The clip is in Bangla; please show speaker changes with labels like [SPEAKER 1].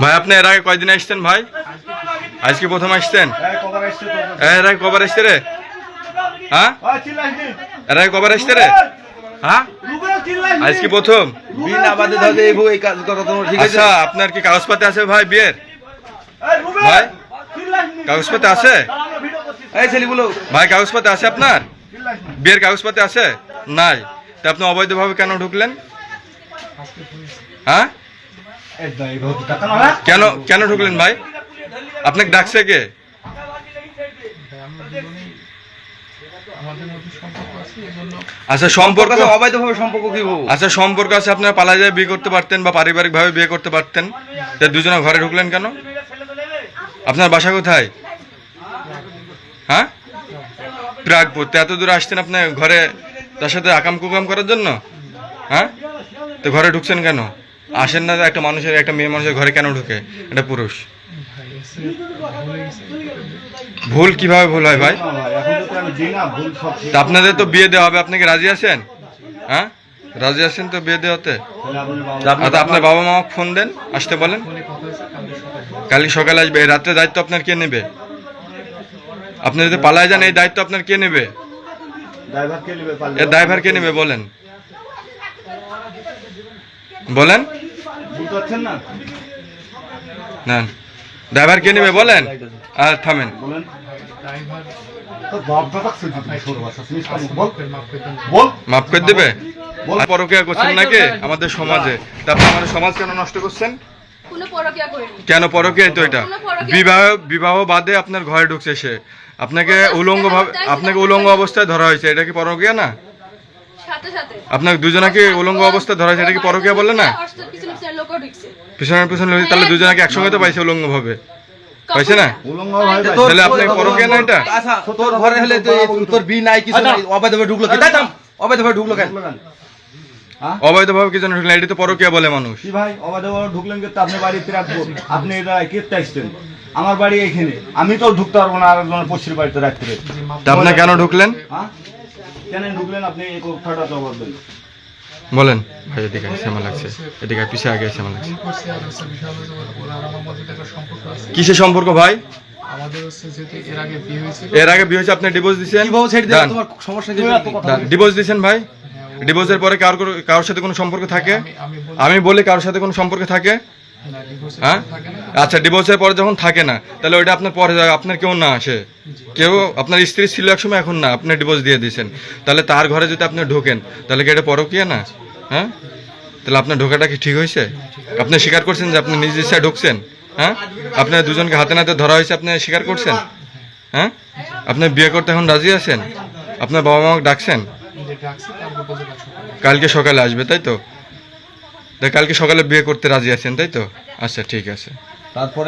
[SPEAKER 1] ভাই আপনি এর আগে কয়দিন আসছেন ভাই? আজকে প্রথম আসছেন এর আগে কবার আসছে রে? হ্যাঁ? এর আগে কবার আসছে রে? হ্যাঁ? আজকে প্রথম? আচ্ছা আপনার কি কাগজপাতি আছে ভাই বিয়ের? ভাই কাগজপাতি আছে? ভাই কাগজপাতি আছে আপনার? বিয়ের কাগজপাতি আছে? নাই। তা আপনি অবৈধভাবে কেন ঢুকলেন? হ্যাঁ? কেন কেন ঢুকলেন ভাই? আপনাকে ডাকছে কে? আচ্ছা
[SPEAKER 2] সম্পর্ক অবৈধভাবে সম্পর্ক কি বউ?
[SPEAKER 1] আচ্ছা সম্পর্ক আছে আপনারা পালা যায় বিয়ে করতে পারতেন বা পারিবারিক ভাবে বিয়ে করতে পারতেন। তা দুজনে ঘরে ঢুকলেন কেন? আপনার বাসা কোথায়? হ্যাঁ? প্রাগপুর। তো এত দূরে আসতেন আপনি ঘরে তার সাথে আকাম কুকাম করার জন্য? হ্যাঁ? তো ঘরে ঢুকছেন কেন? আসেন না একটা মানুষের একটা মেয়ে মানুষের ঘরে কেন ঢুকে? এটা পুরুষ।
[SPEAKER 3] ভুলে
[SPEAKER 1] কীভাবে ভুল হয় ভাই? তা আপনাদের তো বিয়ে দেওয়া হবে আপনি কি রাজি আছেন? হ্যাঁ? রাজি আছেন তো বিয়ে দেওয়াতে? আপনার বাবা মা ফোন দেন আসতে বলেন।
[SPEAKER 3] কালকে সকালে
[SPEAKER 1] আসবে এই রাত্রে দায়িত্ব আপনার কে নেবে? আপনি যদি পালায় যান এই দায়িত্ব আপনার কে নেবে? এর ড্রাইভার কে নেবে বলেন? বলেন। না? ড্রাইভার কে নেবে বলেন? আর থামেন।
[SPEAKER 4] বল।
[SPEAKER 3] মাফ করে। দেন
[SPEAKER 1] মাফ করে দেবে? পরকিয়া করছেন নাকি? আমাদের সমাজে। তারপর আমাদের সমাজ কেন নষ্ট করছেন?
[SPEAKER 5] কোনো পরকিয়া করিনি।
[SPEAKER 1] কেন পরকিয়াই তো এটা। বিবাহ বিবাহ বাদে আপনার ঘরে ঢুকছে সে। আপনাকে উলঙ্গ ভাবে আপনাকে উলঙ্গ অবস্থায় ধরা হয়েছে। এটা কি পরকিয়া না? আপনাকে দুজনাকে উলঙ্গ অবস্থায় ধরা এটা কি পরকিয়া বলে না?
[SPEAKER 5] পিছনে পিছনে
[SPEAKER 1] তাহলে দুজনাকে একসঙ্গে তো পাইছে উলঙ্গ ভাবে পাইছে না? তাহলে আপনি পরকিয়া না এটা?
[SPEAKER 2] আচ্ছা তোর ঘরে হলে তো তোর বি নাই কিছু নাই অবৈধভাবে ঢুকলো কেন? অবৈধভাবে ঢুকলো কেন?
[SPEAKER 1] অবৈধভাবে কি জন্য ঢুকলেন এটা তো পরকিয়া বলে মানুষ।
[SPEAKER 4] কি ভাই অবাধে ঢুকলেন কিন্তু আপনি বাড়িতে রাখব আপনি এটা কেটে আসছেন আমার বাড়ি এইখানে। আমি তো ঢুকতে পারব না আর পশ্চির বাড়িতে
[SPEAKER 1] তা আপনি কেন ঢুকলেন?
[SPEAKER 4] হ্যাঁ? কেন ঢুকলেন আপনি? এই কথাটা জবাব দেন
[SPEAKER 1] বলেন। ভাই এদিকে সেমা লাগছে? এদিকে পিছিয়ে আগে সেমা লাগছে? কিসের সম্পর্ক ভাই?
[SPEAKER 3] আমাদের হচ্ছে যেহেতু এর আগে বিয়ে হয়েছিল
[SPEAKER 1] এর আগে বিয়ে হয়েছে আপনি ডিভোর্স দিয়েছেন ডিভোর্স দিয়েছেন ভাই? ডিভোর্সের পরে কারোর কারোর সাথে কোনো সম্পর্ক থাকে?
[SPEAKER 3] আমি বলি
[SPEAKER 1] কারোর সাথে কোনো সম্পর্ক থাকে? হ্যাঁ? আচ্ছা ডিভোর্সের পরে যখন থাকে না তাহলে ওইটা আপনার পরে আপনার কেউ না আসে। কেউ আপনার স্ত্রী ছিল একসময় এখন না আপনি ডিভোর্স দিয়ে দিয়েছেন। তাহলে তার ঘরে যদি আপনি ঢোকেন তাহলে কি এটা পরকিয়া না? হ্যাঁ? তাহলে আপনার ঢোকাটা কি ঠিক হয়েছে? আপনি স্বীকার করছেন যে আপনি নিজ ইচ্ছায় ঢুকছেন হ্যাঁ? আপনার দুজনকে হাতে নাতে ধরা হয়েছে আপনি স্বীকার করছেন? হ্যাঁ? আপনি বিয়ে করতে এখন রাজি আছেন? আপনার বাবা মা ডাকছেন কালকে সকালে আসবে তাই তা? কালকে সকালে বিয়ে করতে রাজি আছেন তাই তো? আচ্ছা ঠিক আছে।
[SPEAKER 2] তারপরে